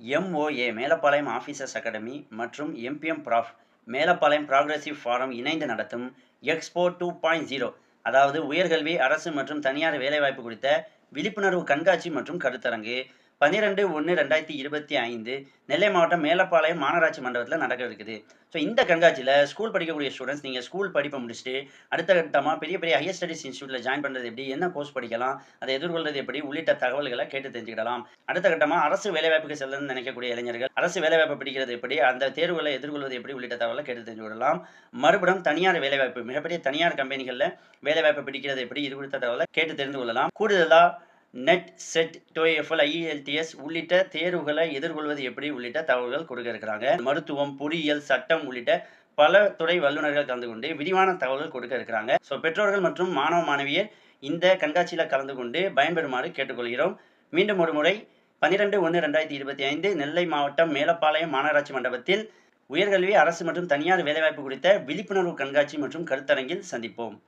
MOA Melapalayam officers academy மற்றும் MPM prof Melapalayam progressive forum இணைந்து நடத்தும் எக்ஸ்போ டூ பாயிண்ட் ஜீரோ அதாவது உயர்கல்வி அரசு மற்றும் தனியார் வேலைவாய்ப்பு குறித்த விழிப்புணர்வு கண்காட்சி மற்றும் கருத்தரங்கு. பன்னிரெண்டு ஒன்று ரெண்டாயிரத்தி இருபத்தி ஐந்து நெல்லை மாவட்டம் மேலப்பாளையம் மாநகராட்சி மண்டபத்தில் நடக்க இருக்குது ஸோ இந்த கண்காட்சியில் ஸ்கூல் படிக்கக்கூடிய ஸ்டூடெண்ட்ஸ் நீங்கள் ஸ்கூல் படிப்பை முடிச்சுட்டு அடுத்த கட்டமாக பெரிய பெரிய ஹையர் ஸ்டடிஸ் இன்ஸ்டியூட்டில் ஜாயின் பண்ணுறது எப்படி என்ன கோர்ஸ் படிக்கலாம் அதை எதிர்கொள்வது எப்படி உள்ளிட்ட தகவல்களை கேட்டு தெரிஞ்சுக்கிடலாம். அடுத்த கட்டமாக அரசு வேலைவாய்ப்புக்கு செல்லணும்னு நினைக்கக்கூடிய இளைஞர்கள் அரசு வேலைவாய்ப்பு படிக்கிறது எப்படி அந்த தேர்வுகளை எதிர்கொள்வது எப்படி உள்ளிட்ட தகவலை கேட்டு தெரிஞ்சுக்கிடலாம். மறுபடியும் தனியார் வேலைவாய்ப்பு மிகப்பெரிய தனியார் கம்பெனிகளில் வேலைவாய்ப்பு பிடிக்கிறது எப்படி இது குறித்த தகவலை கேட்டு தெரிந்து கொள்ளலாம். கூடுதலாக நெட் செட் டோஎஃப்எல் ஐஇஎல்டிஎஸ் உள்ளிட்ட தேர்வுகளை எதிர்கொள்வது எப்படி உள்ளிட்ட தகவல்கள் கொடுக்க இருக்கிறாங்க. மருத்துவம் பொறியியல் சட்டம் உள்ளிட்ட பல துறை வல்லுநர்கள் கலந்து கொண்டு விரிவான தகவல்கள் கொடுக்க இருக்கிறாங்க. ஸோ பெற்றோர்கள் மற்றும் மாணவ மாணவியர் இந்த கண்காட்சியில் கலந்து கொண்டு பயன்பெறுமாறு கேட்டுக்கொள்கிறோம். மீண்டும் ஒரு முறை பன்னிரெண்டு ஒன்று ரெண்டாயிரத்தி இருபத்தி ஐந்து நெல்லை மாவட்டம் மேலப்பாளையம் மாநகராட்சி மண்டபத்தில் உயர்கல்வி அரசு மற்றும் தனியார் வேலைவாய்ப்பு குறித்த விழிப்புணர்வு கண்காட்சி மற்றும் கருத்தரங்கில் சந்திப்போம்.